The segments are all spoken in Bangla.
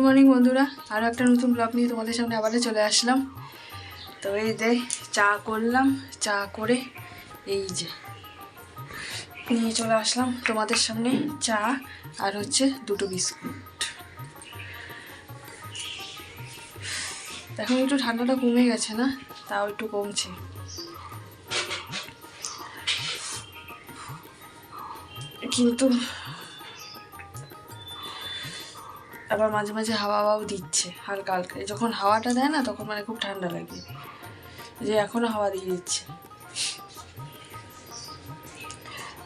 মর্নিং বন্ধুরা। আরও একটা নতুন ব্লগ নিয়ে তোমাদের সামনে আবারও চলে আসলাম। তো এই যে চা করলাম, চা করে এই যে নিয়ে চলে আসলাম তোমাদের সামনে চা আর হচ্ছে দুটো বিস্কুট। এখন একটু ঠান্ডাটা কমে গেছে না? তাও একটু কমছে। কিন্তু আবার মাঝে মাঝে হাওয়া হাওয়াও দিচ্ছে, হালকা হালকা। যখন হাওয়াটা দেয় না, তখন মানে খুব ঠান্ডা লাগে। যে এখনও হাওয়া দিয়ে দিচ্ছে।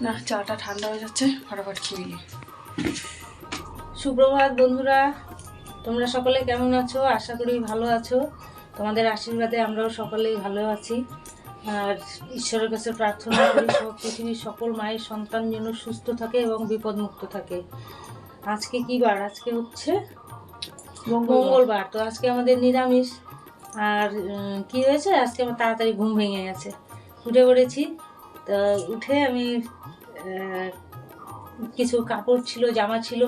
না, চাটা ঠান্ডা হয়ে যাচ্ছে, ফটাফট খেয়ে নিই। সুপ্রভাত বন্ধুরা, তোমরা সকলে কেমন আছো? আশা করি ভালো আছো। তোমাদের আশীর্বাদে আমরাও সকলেই ভালো আছি। আর ঈশ্বরের কাছে প্রার্থনা করি, সব পৃথিবীর সকল মায়ের সন্তান যেন সুস্থ থাকে এবং বিপদমুক্ত থাকে। আজকে কি বার? আজকে হচ্ছে মঙ্গলবার। তো আজকে আমাদের নিরামিষ। আর কি হয়েছে? আজকে আমার তাড়াতাড়ি ঘুম ভেঙে গেছে। উঠে পড়েছি। তো উঠে আমি কিছু কাপড় ছিল জামা ছিল।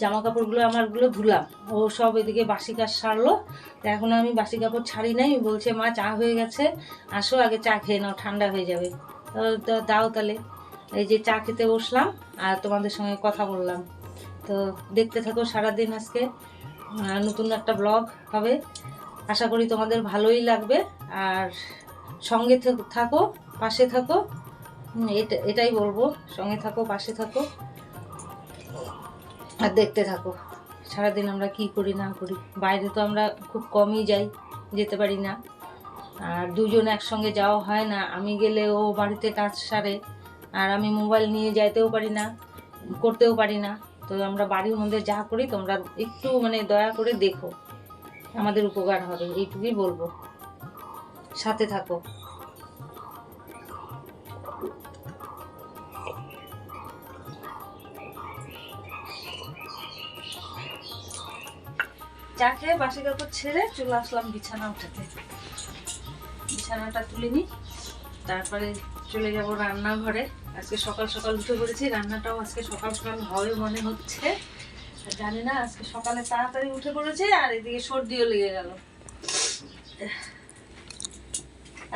জামা কাপড়গুলো আমারগুলো ধুলাম। ও সব এদিকে বাসি কাজ সারলো। তো এখন আমি বাসি কাপড় ছাড়ি নাই। বলছে মা চা হয়ে গেছে। আসো আগে চা খেয়ে নাও ঠান্ডা হয়ে যাবে। দাও তাহলে। এই যে চা খেতে বসলাম। আর তোমাদের সঙ্গে কথা বললাম। তো দেখতে থাকো সারাদিন আজকে। নতুন একটা ব্লগ হবে। আশা করি তোমাদের ভালোই লাগবে। আর সঙ্গে থেক- পাশে থাকো। এটা এটাই বলব, সঙ্গে থাকো, পাশে থাকো। আর দেখতে থাকো, সারাদিন আমরা কি করি, না করি। বাইরে তো আমরা খুব কমই যাই, যেতে পারি না। আর দুজন একসঙ্গে যাওয়া হয় না। আমি গেলে ও বাড়িতে কাজ সারে, আর আমি মোবাইল নিয়ে যাইতেও পারি না, করতেও পারি না। তো আমরা বাড়ির মধ্যে যা করি, তোমরা একটু মানে দয়া করে দেখো। আমাদের উপকার হবে, এইটুকুই বলব। সাথে থাকো। চা খেয়ে বাসি কাপড় ছেড়ে চলে আসলাম বিছানা উঠাতে। বিছানাটা তুলে নিই, তারপরে চলে যাব রান্নাঘরে। আজকে সকাল সকাল উঠে পড়েছি, রান্নাটাও আজকে সকাল সকাল হবে মনে হচ্ছে। জানি না, আজকে সকালে তাড়াতাড়ি উঠে পড়েছে আর এদিকে সর্দিও লেগে গেল।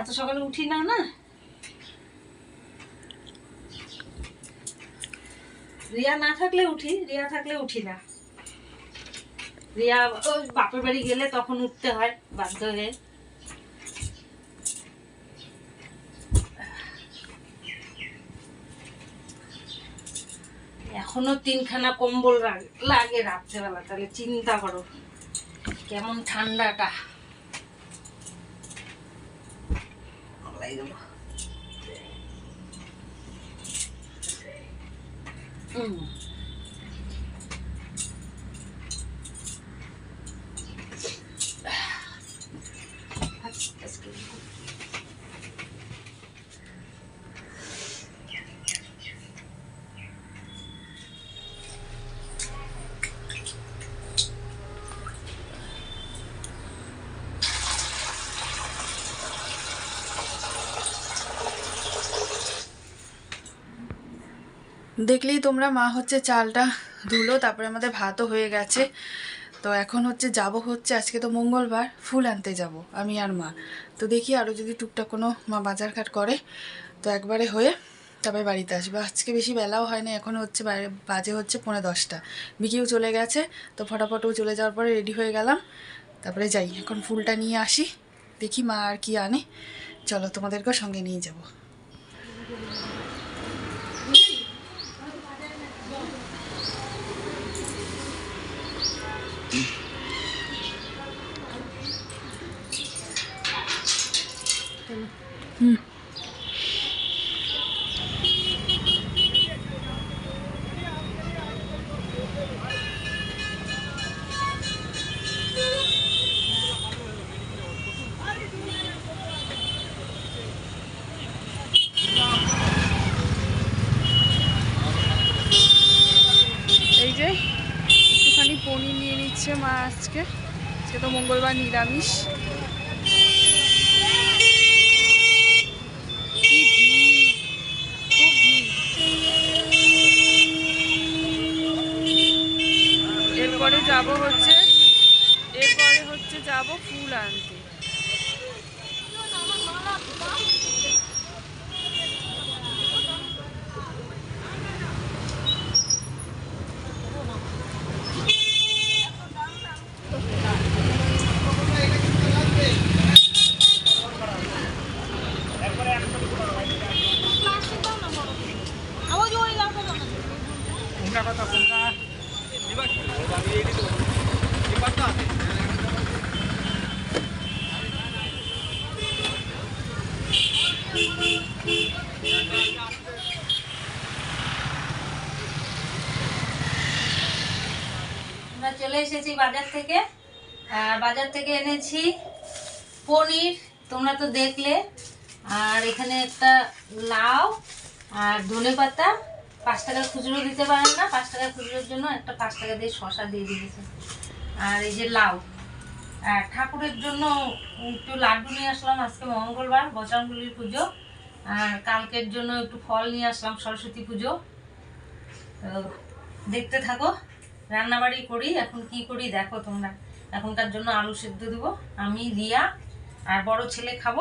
এত সকালে উঠি না না? রিয়া না থাকলে উঠি, রিয়া থাকলে উঠি না। রিয়া, ওই বাপের বাড়ি গেলে তখন উঠতে হয়, বাধ্য হয়ে। এখনও তিনখানা কম্বল লাগে রাত্রেবেলা তাহলে চিন্তা করো কেমন ঠান্ডাটা। হুম দেখলেই তোমরা, মা হচ্ছে চালটা ধুলো, তারপরে আমাদের ভাতও হয়ে গেছে। তো এখন হচ্ছে যাব হচ্ছে, আজকে তো মঙ্গলবার, ফুল আনতে যাব, আমি আর মা। তো দেখি আরও যদি টুকটাক কোনো মা বাজার ঘাট করে, তো একবারে হয়ে তারপরে বাড়িতে আসব। আজকে বেশি বেলাও হয় না, এখন হচ্ছে বাজে হচ্ছে পৌনে দশটা। বিকিও চলে গেছে, তো ফটাফটও চলে যাওয়ার পরে রেডি হয়ে গেলাম। তারপরে যাই, এখন ফুলটা নিয়ে আসি, দেখি মা আর কি আনে। চলো তোমাদেরকেও সঙ্গে নিয়ে যাব। আজকে তো মঙ্গলবার নিরামিষ। এরপরে যাব হচ্ছে এরপরে হচ্ছে যাব ফুল আনতে। বাজার থেকে এনেছি। পনির, তোমরা তো দেখলে। আর এখানে একটা লাউ আর ধনে পাতা। পাঁচ টাকা খুচরো দিতে পারেন না। পাঁচ টাকা খুচরোর জন্য একটা পাঁচ টাকা দিয়ে শশা দিয়ে দিয়েছে। আর এই যে লাউ। আর ঠাকুরের জন্য একটু লাড্ডু নিয়ে আসলাম আজকে মঙ্গলবার বজরঙ্গলির পুজো। আর কালকের জন্য একটু ফল নিয়ে আসলাম, সরস্বতী পুজো। তো দেখতে থাকো। রান্নাবাড়ি করি, এখন কি করি দেখো তোমরা। এখনকার জন্য আলু সেদ্ধ দেবো। আমি, রিয়া আর বড় ছেলে খাব।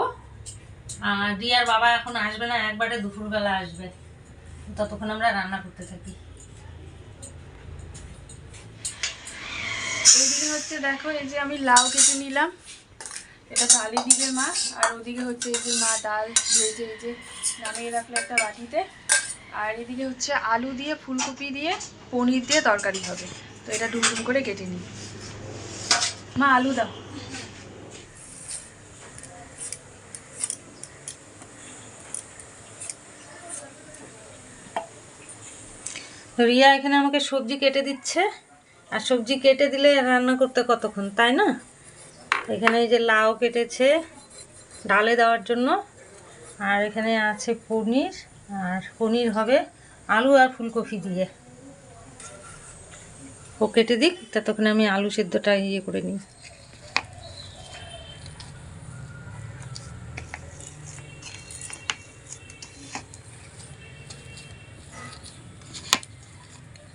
আর রিয়ার বাবা এখন আসবে না, একবারে দুপুরবেলা আসবে। ততক্ষণ আমরা রান্না করতে থাকি। এইদিকে হচ্ছে দেখো, এই যে আমি লাউ কেটে নিলাম। এটা কালি দিকে মা আর ওদিকে হচ্ছে এই যে মা ডাল ভেজে এই যে নামিয়ে রাখল একটা বাটিতে। আর এদিকে হচ্ছে আলু দিয়ে, ফুলকপি দিয়ে, পনির দিয়ে তরকারি হবে। তো এটা ডুমডুম করে কেটে নিই। মা, আলু দাও। রিয়া এখানে আমাকে সবজি কেটে দিচ্ছে। আর সবজি কেটে দিলে রান্না করতে কতক্ষণ, তাই না? এখানে এই যে লাউ কেটেছে ডালে দেওয়ার জন্য। আর এখানে আছে পনির, আর পনির হবে আলু আর ফুলকপি দিয়ে। ও কেটে দিক ততক্ষণে আমি আলু সেদ্ধটা ইয়ে করে নিই।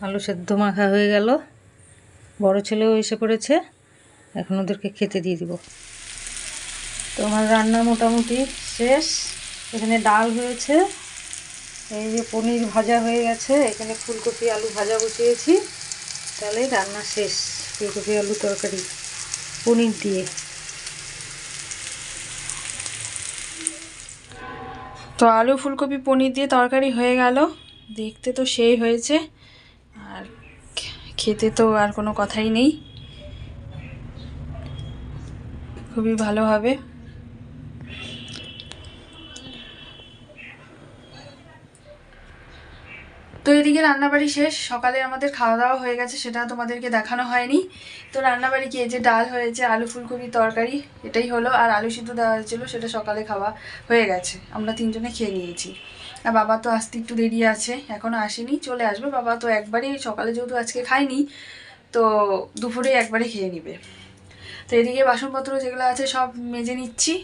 আলু সেদ্ধ মাখা হয়ে গেল। বড় ছেলেও এসে পড়েছে, এখন ওদেরকে খেতে দিয়ে দিব। তো আমার রান্না মোটামুটি শেষ। এখানে ডাল হয়েছে, এই যে পনির ভাজা হয়ে গেছে, এখানে ফুলকপি আলু ভাজা বসিয়েছি। তাহলে রান্না শেষ। ফুলকপি আলু তরকারি, পনির দিয়ে। তো আলু, ফুলকপি, পনির দিয়ে তরকারি হয়ে গেল। দেখতে তো সেই হয়েছে। আর খেতে তো আর কোনো কথাই নেই। খুবই ভালো হবে। তো এদিকে রান্নাবাড়ি শেষ, সকালে আমাদের খাওয়া দাওয়া হয়ে গেছে সেটা তোমাদেরকে দেখানো হয়নি। তো রান্নাবাড়ি কি এই যে ডাল হয়েছে, আলু ফুলকপি তরকারি, এটাই হলো, আর আলু সিদ্ধ দেওয়া হয়েছিল, সেটা সকালে খাওয়া হয়ে গেছে। আমরা তিনজনে খেয়ে নিয়েছি। আর বাবা তো আসতে একটু দেরি আছে এখনও আসেনি, চলে আসবে। বাবা তো একবারই, সকালে যেহেতু আজকে খায়নি, তো দুপুরে একবারে খেয়ে নিবে। তো এদিকে বাসনপত্র যেগুলো আছে সব মেজে নিচ্ছি।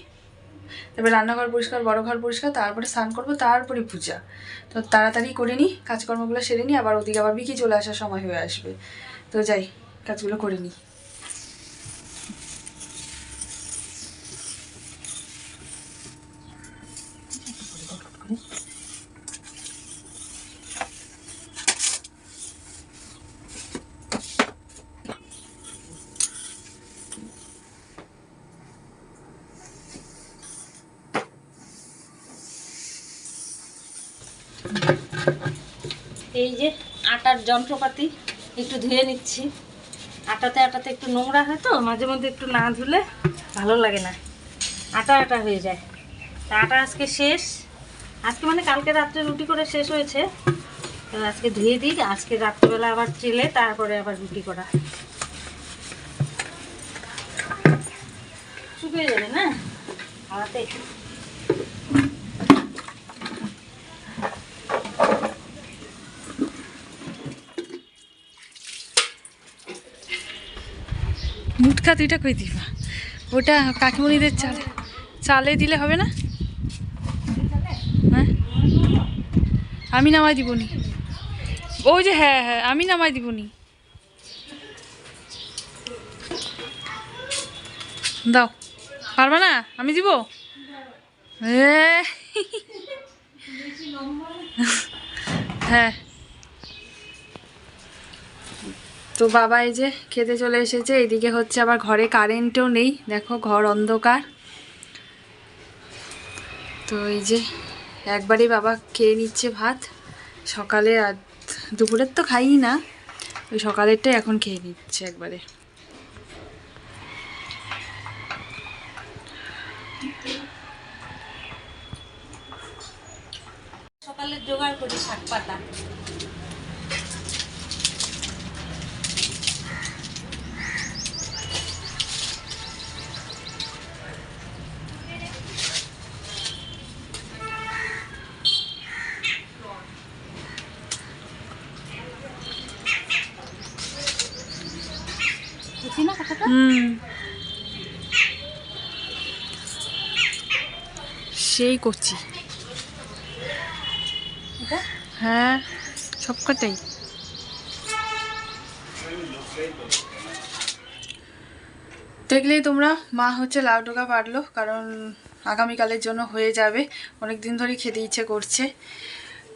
তারপরে রান্নাঘর পরিষ্কার, বড় ঘর পরিষ্কার, তারপরে স্নান করব, তারপরে পূজা। তো তাড়াতাড়ি করে নিই, কাজকর্মগুলো সেরে নিই, আবার ওদিকে আবার বিকি চলে আসার সময় হয়ে আসবে। তো যাই, কাজগুলো করে নিই। এই যে আটার যন্ত্রপাতি একটু ধুয়ে নিচ্ছি। আটাতে আটাতে একটু নোংরা হয় তো, মাঝে মধ্যে একটু না ধুলে ভালো লাগে না। আটা আটা হয়ে যায়। তা আটা আজকে শেষ। আজকে মানে কালকে রাত্রে রুটি করে শেষ হয়েছে। আজকে ধুয়ে দিই। আজকে রাত্রেবেলা আবার চেলে, তারপরে আবার রুটি করা। শুকিয়ে যাবে না? হাওয়াতে? মুটকা দুইটা কই দিবা? ওটা কাকিমণিদের চালে। চালে দিলে হবে না? হ্যাঁ? আমি নামাই দিবনি। ওই যে হ্যাঁ হ্যাঁ আমি নামাই দিবনি। দাও। পারবা না? আমি দিব? হ্যাঁ। তো বাবা এই যে খেতে চলে এসেছে এইদিকে হচ্ছে আবার ঘরে কারেন্টও নেই। দেখো ঘর অন্ধকার। তো এই যে একবারই বাবা খেয়ে নিচ্ছে ভাত। সকালে আর দুপুরের তো খাইই না, ওই সকালেরটাই এখন খেয়ে নিচ্ছে একবারে। সকালে জোগাড় করি শাক পাতা হুম সেই করছি। হ্যাঁ সবকটাই। দেখলেই তোমরা, মা হচ্ছে লাউ ডোকা পারল, কারণ আগামীকালের জন্য হয়ে যাবে। অনেক দিন ধরেই খেতে ইচ্ছে করছে।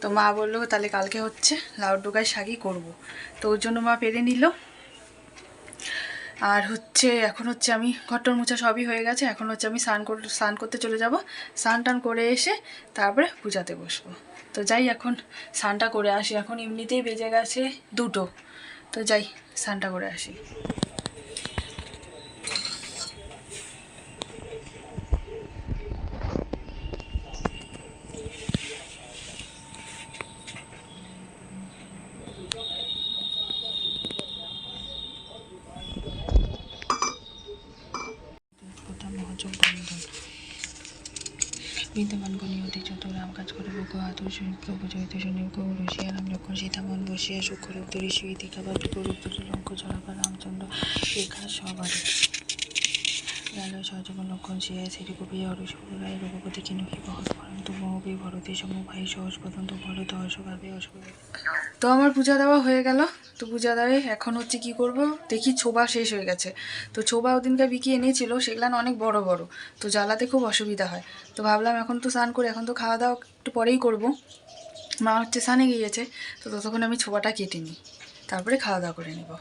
তো মা বলল, তাহলে কালকে হচ্ছে লাউ ডোকায় শাকই করব। তো ওর জন্য মা পেরে নিল। আর হচ্ছে, এখন হচ্ছে আমি ঘরটর মোছা সবই হয়ে গেছে। এখন হচ্ছে আমি স্নান স্নান করতে চলে যাব। স্নান টান করে এসে তারপরে পূজাতে বসবো। তো যাই, এখন স্নানটা করে আসি। এখন এমনিতেই বেজে গেছে দুটো। তো যাই, স্নানটা করে আসি। বিদ্যমান গণী অতি চতুরাম কাজ করে প্রভু জয়িত শনি গৌর শিয়ারাম লক্ষণ সীতামন বসিয়া সুইতিকা বা বিপরীত লঙ্ক চড়াবা রামচন্দ্র রেখা সবার লাল সহযোগন লক্ষণ শিয়া শ্রী কবি হরসুরায় রঘুপতি কিনুকি বহৎ পরন্ত মহবি ভরতী সম ভাই সহজ পর্যন্ত ভরত হর্ষভাবে অসুবিধা তো আমার পূজা দেওয়া হয়ে গেল। তো পূজা দেওয়াই এখন হচ্ছে কি করব? দেখি ছোবা শেষ হয়ে গেছে। তো ছোবা ওদিনকার বিকি এনেছিল, সেগুলো অনেক বড় বড়। তো জ্বালাতে খুব অসুবিধা হয়। তো ভাবলাম এখন তো স্নান করে, এখন তো খাওয়া দাওয়া একটু পরেই করব। মা হচ্ছে স্নানে গিয়েছে, তো ততক্ষণ আমি ছোবাটা কেটে নিই। তারপরে খাওয়া দাওয়া করে নেব।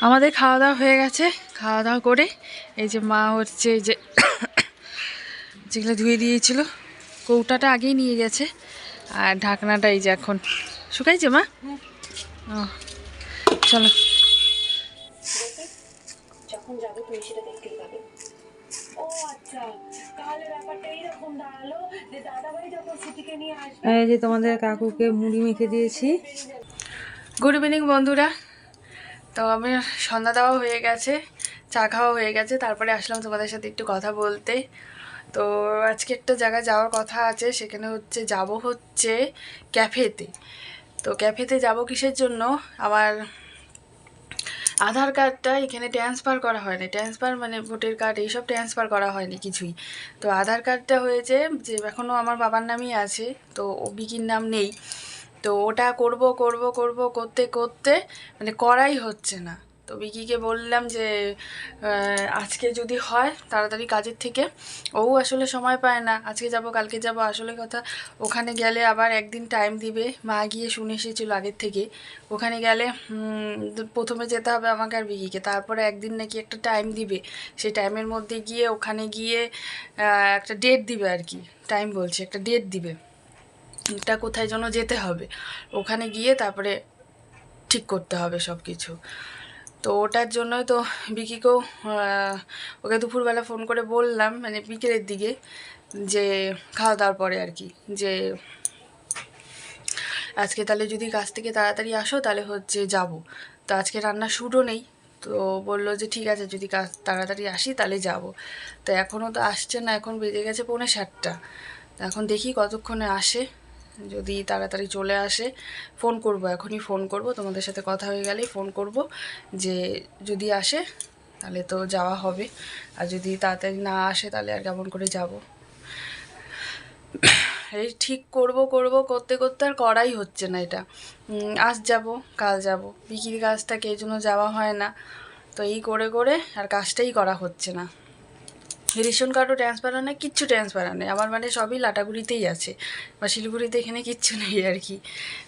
আমাদের খাওয়া দাওয়া হয়ে গেছে। খাওয়া দাওয়া করে এই যে মা হচ্ছে এই যে যেগুলো ধুয়ে দিয়েছিল কৌটাটা আগেই নিয়ে গেছে। আর ঢাকনাটা এই যে এখন শুকাইছে মা? ও চলো। যখন যাবে তুমি সেটা দেখতেই পাবে। ও আচ্ছা এই যে তোমাদের কাকুকে মুড়ি মেখে দিয়েছি। গুড ইভিনিং বন্ধুরা। তো আমার সন্ধ্যা দেওয়া হয়ে গেছে, চা খাওয়া হয়ে গেছে, তারপরে আসলাম তোমাদের সাথে একটু কথা বলতে। তো আজকে একটা জায়গায় যাওয়ার কথা আছে, সেখানে হচ্ছে যাব হচ্ছে ক্যাফেতে। তো ক্যাফেতে যাব কিসের জন্য? আমার আধার কার্ডটা এখানে ট্রান্সফার করা হয়নি, ট্রান্সফার মানে ভোটার কার্ড এইসব ট্রান্সফার করা হয়নি কিছুই। তো আধার কার্ডটা হয়েছে যে এখনও আমার বাবার নামই আছে, তো বিকির নাম নেই। তো ওটা করব করব করব, করতে করতে মানে করাই হচ্ছে না। তো বিকিকে বললাম যে আজকে যদি হয় তাড়াতাড়ি কাজের থেকে। ও আসলে সময় পায় না, আজকে যাব, কালকে যাব, আসলে কথা। ওখানে গেলে আবার একদিন টাইম দিবে। মা গিয়ে শুনে এসেছিল আগের থেকে। ওখানে গেলে প্রথমে যেতে হবে আমাকে আর বিকিকে তারপরে একদিন নাকি একটা টাইম দিবে। সেই টাইমের মধ্যে গিয়ে ওখানে গিয়ে একটা ডেট দিবে আর কি। টাইম বলছে, একটা ডেট দিবে। এটা কোথায় যেন যেতে হবে। ওখানে গিয়ে তারপরে ঠিক করতে হবে সব কিছু তো ওটার জন্যই তো বিকিকেও ওকে দুপুরবেলা ফোন করে বললাম মানে বিকেলের দিকে, যে খাওয়া দাওয়ার পরে আর কি, যে আজকে তাহলে যদি কাজ থেকে তাড়াতাড়ি আসো, তাহলে হচ্ছে যাব। তো আজকে রান্না শুরু নেই, তো বলল যে ঠিক আছে, যদি কাজ তাড়াতাড়ি আসি তাহলে যাব। তো এখনও তো আসছে না, এখন বেজে গেছে পৌনে সাতটা। এখন দেখি কতক্ষণে আসে। যদি তাড়াতাড়ি চলে আসে, ফোন করব, এখনই ফোন করব। তোমাদের সাথে কথা হয়ে গেলেই ফোন করব যে যদি আসে, তাহলে তো যাওয়া হবে। আর যদি তাড়াতাড়ি না আসে, তাহলে আর কেমন করে যাব? এই ঠিক করব করব, করতে করতে আর করাই হচ্ছে না এটা। আজ যাব, কাল যাব। বিক্রির কাজটাকে এই জন্য যাওয়া হয় না। তো এই করে করে আর কাজটাই করা হচ্ছে না। রেশন কার্ডও ট্রান্সফার নেই, কিচ্ছু ট্রান্সফার নেই। আমার মানে সবই লাটাগুড়িতেই আছে বা শিলিগুড়িতে এখানে কিচ্ছু নেই আর কি।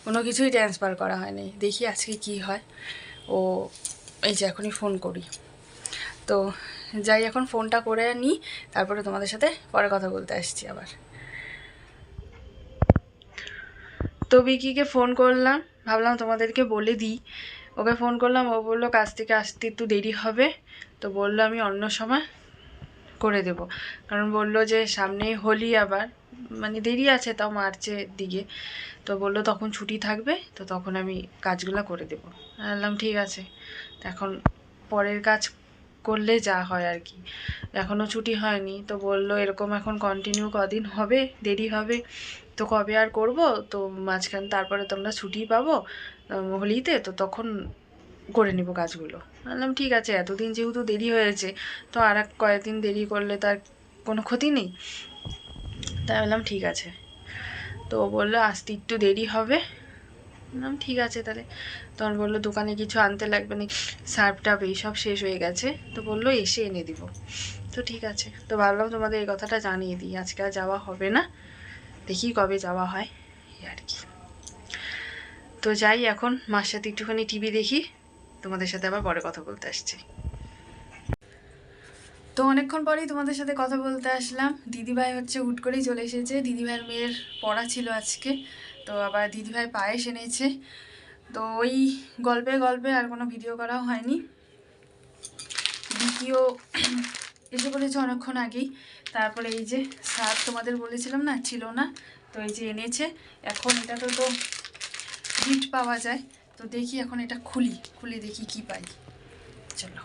কোনো কিছুই ট্রান্সফার করা হয়নি দেখি আজকে কি হয়। ও, এই যে এখনই ফোন করি। তো যাই, এখন ফোনটা করে নিই তারপরে তোমাদের সাথে পরে কথা বলতে আসছি আবার। তো বিকিকে ফোন করলাম, ভাবলাম তোমাদেরকে বলে দিই। ওকে ফোন করলাম, ও বলল, কাজ থেকে আসতে একটু দেরি হবে। তো বলল, আমি অন্য সময় করে দেব। কারণ বলল যে, সামনে হোলি আবার। মানে দেরি আছে, তাও মার্চের দিকে। তো বলল, তখন ছুটি থাকবে, তো তখন আমি কাজগুলো করে দেবো। বললাম, ঠিক আছে। তো এখন পরের কাজ করলে যা হয় আর কি। এখনও ছুটি হয়নি, তো বলল, এরকম এখন কন্টিনিউ কদিন হবে? দেরি হবে? তো কবে আর করব? তো মাঝখান তারপরে তোমরা ছুটি পাবো হোলিতে, তো তখন করে নিব কাজগুলো। বললাম, ঠিক আছে, এতদিন যেহেতু দেরি হয়েছে, তো আর এক কয়েকদিন দেরি করলে তার কোনো ক্ষতি নেই? তাই বললাম, ঠিক আছে। তো বলল আসতে একটু দেরি হবে। বললাম, ঠিক আছে তাহলে। তখন বলল, দোকানে কিছু আনতে লাগবে না সার্ফ টাপ এইসব শেষ হয়ে গেছে। তো বলল, এসে এনে দিব। তো ঠিক আছে। তো ভাবলাম, তোমাদের এই কথাটা জানিয়ে দিই, আজকে আর যাওয়া হবে না। দেখি কবে যাওয়া হয়। আর কি। তো যাই, এখন মার সাথে একটুখানি টিভি দেখি। তোমাদের সাথে আবার পরে কথা বলতে আসছি। তো অনেকক্ষণ পরেই তোমাদের সাথে কথা বলতে আসলাম। দিদিভাই হচ্ছে হুট করেই চলে এসেছে। দিদিভাইয়ের মেয়ের পড়া ছিল আজকে। তো আবার দিদিভাই পায়েস এনেছে। তো ওই গল্পে গল্পে আর কোনো ভিডিও করাও হয়নি। দ্বিতীয় এসে বলেছে অনেকক্ষণ আগেই। তারপরে এই যে সার তোমাদের বলেছিলাম না, ছিল না। তো এই যে এনেছে। এখন এটা তো গিফট পাওয়া যায়। তো দেখি এখন এটা খুলি, খুলে দেখি কি পাই। চলো।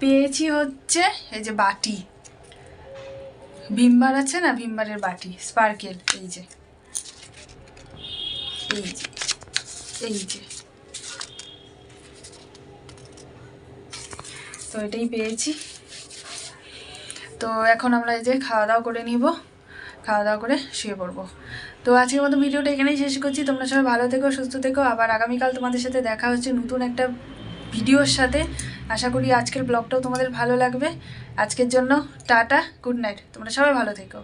পেয়েছি হচ্ছে এই যে বাটি। ভিমবার আছে না? ভিমবারের বাটি, স্পার্কেল, এই যে। এই যে এই যে। তো এটাই পেয়েছি। তো এখন আমরা এই যে খাওয়া দাওয়া করে নিব। খাওয়া দাওয়া করে শুয়ে পড়ব। তো আজকের মতো ভিডিওটা এখানেই শেষ করছি। তোমরা সবাই ভালো থেকো, সুস্থ থেকো। আবার আগামীকাল তোমাদের সাথে দেখা হচ্ছে নতুন একটা ভিডিওর সাথে। আশা করি আজকের ব্লগটাও তোমাদের ভালো লাগবে। আজকের জন্য টাটা, গুড নাইট। তোমরা সবাই ভালো থেকো।